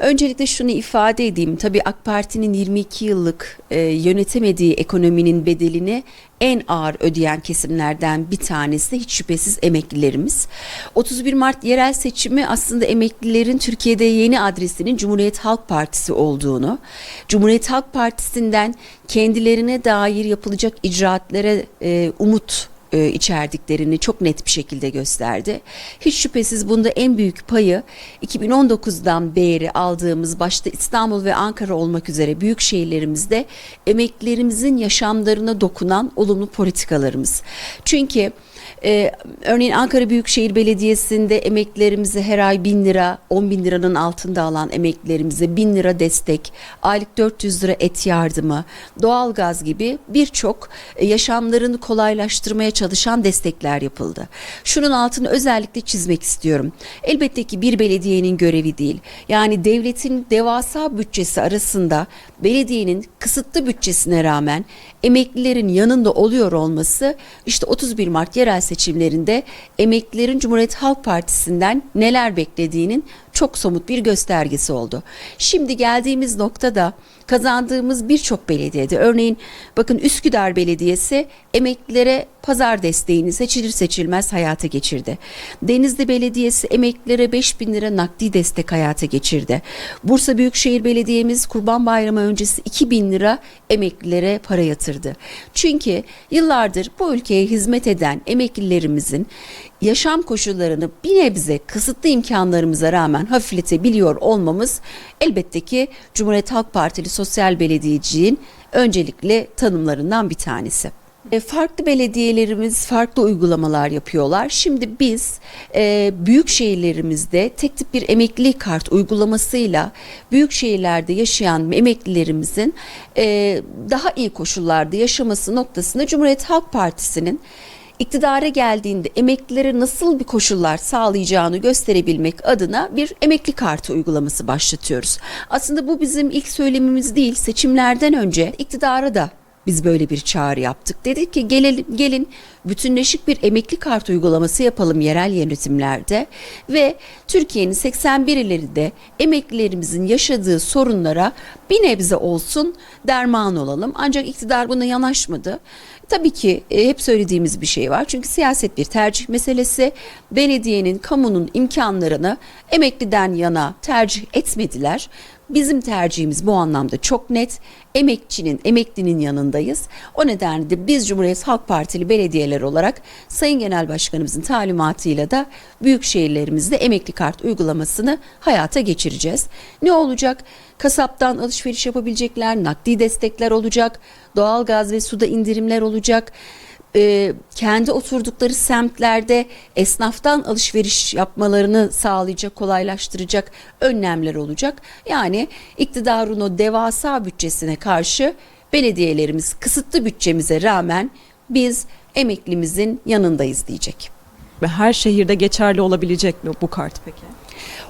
Öncelikle şunu ifade edeyim. Tabii AK Parti'nin 22 yıllık e, yönetemediği ekonominin bedelini en ağır ödeyen kesimlerden bir tanesi hiç şüphesiz emeklilerimiz. 31 Mart yerel seçimi aslında emeklilerin Türkiye'de yeni adresinin Cumhuriyet Halk Partisi olduğunu, Cumhuriyet Halk Partisi'nden kendilerine dair yapılacak icraatlere e, umut e, içerdiklerini çok net bir şekilde gösterdi. Hiç şüphesiz bunda en büyük payı 2019'dan beri aldığımız başta İstanbul ve Ankara olmak üzere büyük şehirlerimizde emeklilerimizin yaşamlarına dokunan olumlu politikalarımız. Çünkü ee, örneğin Ankara Büyükşehir Belediyesi'nde emeklilerimize her ay 1000 lira, 10 bin liranın altında alan emeklilerimize 1000 lira destek, aylık 400 lira et yardımı, doğalgaz gibi birçok e, yaşamlarını kolaylaştırmaya çalışan destekler yapıldı. Şunun altını özellikle çizmek istiyorum. Elbette ki bir belediyenin görevi değil. Yani devletin devasa bütçesi arasında belediyenin kısıtlı bütçesine rağmen emeklilerin yanında oluyor olması işte 31 Mart yerel seçimlerinde emeklilerin Cumhuriyet Halk Partisi'nden neler beklediğinin çok somut bir göstergesi oldu. Şimdi geldiğimiz noktada kazandığımız birçok belediyede örneğin bakın Üsküdar Belediyesi emeklilere pazar desteğini seçilir seçilmez hayata geçirdi. Denizli Belediyesi emeklilere 5 bin lira nakdi destek hayata geçirdi. Bursa Büyükşehir Belediye'miz Kurban Bayramı öncesi 2 bin lira emeklilere para yatırdı. Çünkü yıllardır bu ülkeye hizmet eden emeklilerimizin yaşam koşullarını bir nebze kısıtlı imkanlarımıza rağmen hafifletebiliyor olmamız elbette ki Cumhuriyet Halk Partili sosyal belediyeciliğin öncelikli tanımlarından bir tanesi. E, Farklı belediyelerimiz farklı uygulamalar yapıyorlar. Şimdi biz e, büyük şehirlerimizde tek tip bir emekli kart uygulamasıyla büyük şehirlerde yaşayan emeklilerimizin e, daha iyi koşullarda yaşaması noktasında Cumhuriyet Halk Partisi'nin iktidara geldiğinde emeklilere nasıl bir koşullar sağlayacağını gösterebilmek adına bir emekli kartı uygulaması başlatıyoruz. Aslında bu bizim ilk söylemimiz değil. Seçimlerden önce iktidara da biz böyle bir çağrı yaptık. Dedik ki gelelim, gelin bütünleşik bir emekli kart uygulaması yapalım yerel yönetimlerde ve Türkiye'nin 81 illerinde emeklilerimizin yaşadığı sorunlara bir nebze olsun derman olalım. Ancak iktidar buna yanaşmadı. Tabii ki e, hep söylediğimiz bir şey var. Çünkü siyaset bir tercih meselesi. Belediyenin, kamunun imkanlarını emekliden yana tercih etmediler. Bizim tercihimiz bu anlamda çok net. Emekçinin, emeklinin yanındayız. O nedenle de biz Cumhuriyet Halk Partili belediyeler olarak Sayın Genel Başkanımızın talimatıyla da büyük şehirlerimizde emekli kart uygulamasını hayata geçireceğiz. Ne olacak? Kasaptan alışveriş yapabilecekler, nakdi destekler olacak, doğalgaz ve suda indirimler olacak e, kendi oturdukları semtlerde esnaftan alışveriş yapmalarını sağlayacak, kolaylaştıracak önlemler olacak. Yani iktidarın o devasa bütçesine karşı belediyelerimiz kısıtlı bütçemize rağmen biz emeklimizin yanındayız diyecek. Ve her şehirde geçerli olabilecek mi bu kart peki?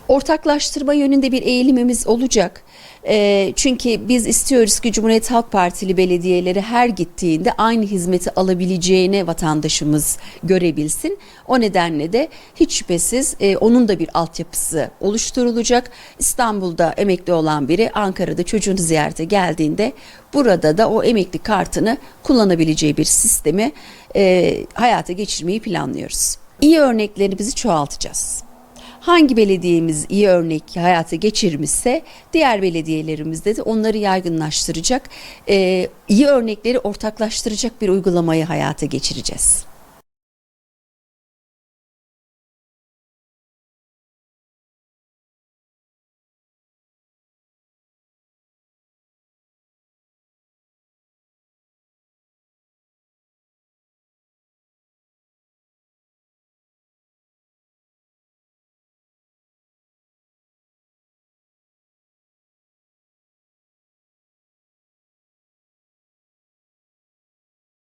Ortaklaştırma yönünde bir eğilimimiz olacak. E, çünkü biz istiyoruz ki Cumhuriyet Halk Partili belediyeleri her gittiğinde aynı hizmeti alabileceğine vatandaşımız görebilsin. O nedenle de hiç şüphesiz e, onun da bir altyapısı oluşturulacak. İstanbul'da emekli olan biri Ankara'da çocuğunu ziyarete geldiğinde burada da o emekli kartını kullanabileceği bir sistemi e, hayata geçirmeyi planlıyoruz. İyi örneklerimizi çoğaltacağız. Hangi belediyemiz iyi örnek hayata geçirmişse diğer belediyelerimizde de onları yaygınlaştıracak, e, iyi örnekleri ortaklaştıracak bir uygulamayı hayata geçireceğiz.